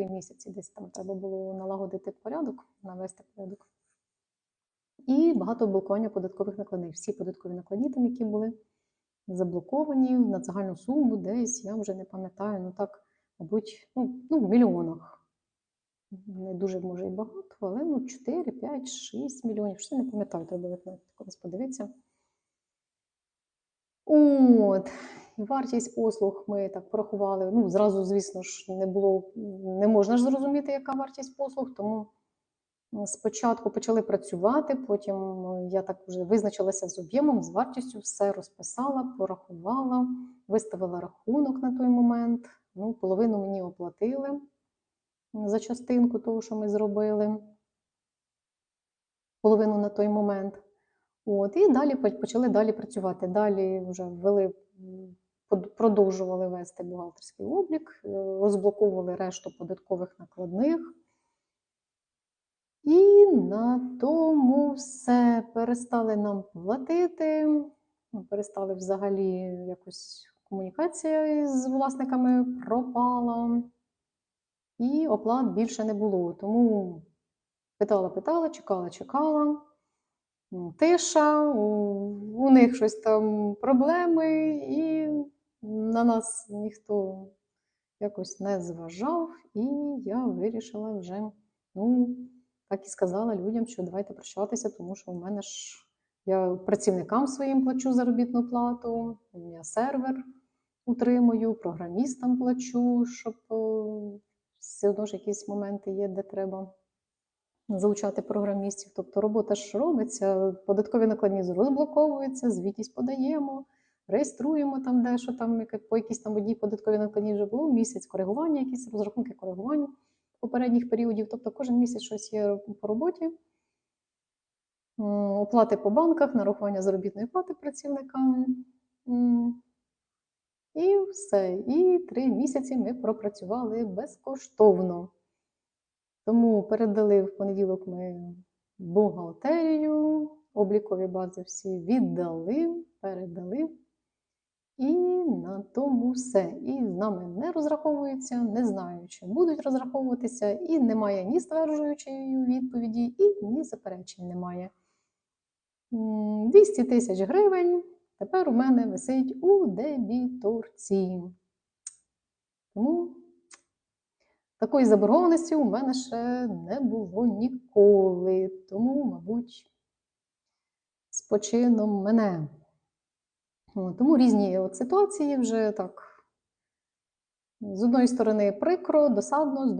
три місяці десь там треба було налагодити порядок, навести порядок. І багато блокування податкових накладних. Всі податкові накладні, там, які були заблоковані на загальну суму, десь я вже не пам'ятаю, ну так, мабуть, ну, ну в мільйонах. Не дуже може і багато, але ну 4, 5, 6 мільйонів. Що не пам'ятаю, треба колись подивитися. От, вартість послуг ми так порахували. Ну, зразу, звісно ж, не було, не можна ж зрозуміти, яка вартість послуг, тому спочатку почали працювати, потім е, я так вже визначилася з об'ємом, з вартістю, все розписала, порахувала, виставила рахунок на той момент. Ну, половину мені оплатили за частинку того, що ми зробили, половину на той момент. От, і далі почали далі працювати. Далі вже ввели, продовжували вести бухгалтерський облік, е, розблоковували решту податкових накладних. І на тому все перестали нам платити, ну, перестали взагалі якось комунікація з власниками пропала, і оплат більше не було. Тому питала, питала, чекала, чекала. Тиша, у них щось там проблеми, і на нас ніхто якось не зважав, і я вирішила вже, ну, так і сказала людям, що давайте прощатися, тому що в мене ж я працівникам своїм плачу заробітну плату, я сервер утримую, програмістам плачу, щоб е, все одно ж якісь моменти є, де треба залучати програмістів. Тобто робота ж робиться, податкові накладні розблоковуються, звітність подаємо, реєструємо там дещо, там по якісь там одній податкові накладні вже було місяць, коригування, якісь розрахунки коригування попередніх періодів. Тобто кожен місяць щось є по роботі. Оплати по банках, нарахування заробітної плати працівникам. І все. І три місяці ми пропрацювали безкоштовно. Тому передали в понеділок ми бухгалтерію, облікові бази всі віддали, передали. І на тому все. І з нами не розраховуються, не знаю, чи будуть розраховуватися, і немає ні стверджуючої відповіді, і ні заперечень немає. 200 тисяч гривень тепер у мене висить у дебіторці. Тому такої заборгованості у мене ще не було ніколи. Тому, мабуть, з почином мене. Тому різні от ситуації вже так. З одної сторони прикро, досадно, з другої.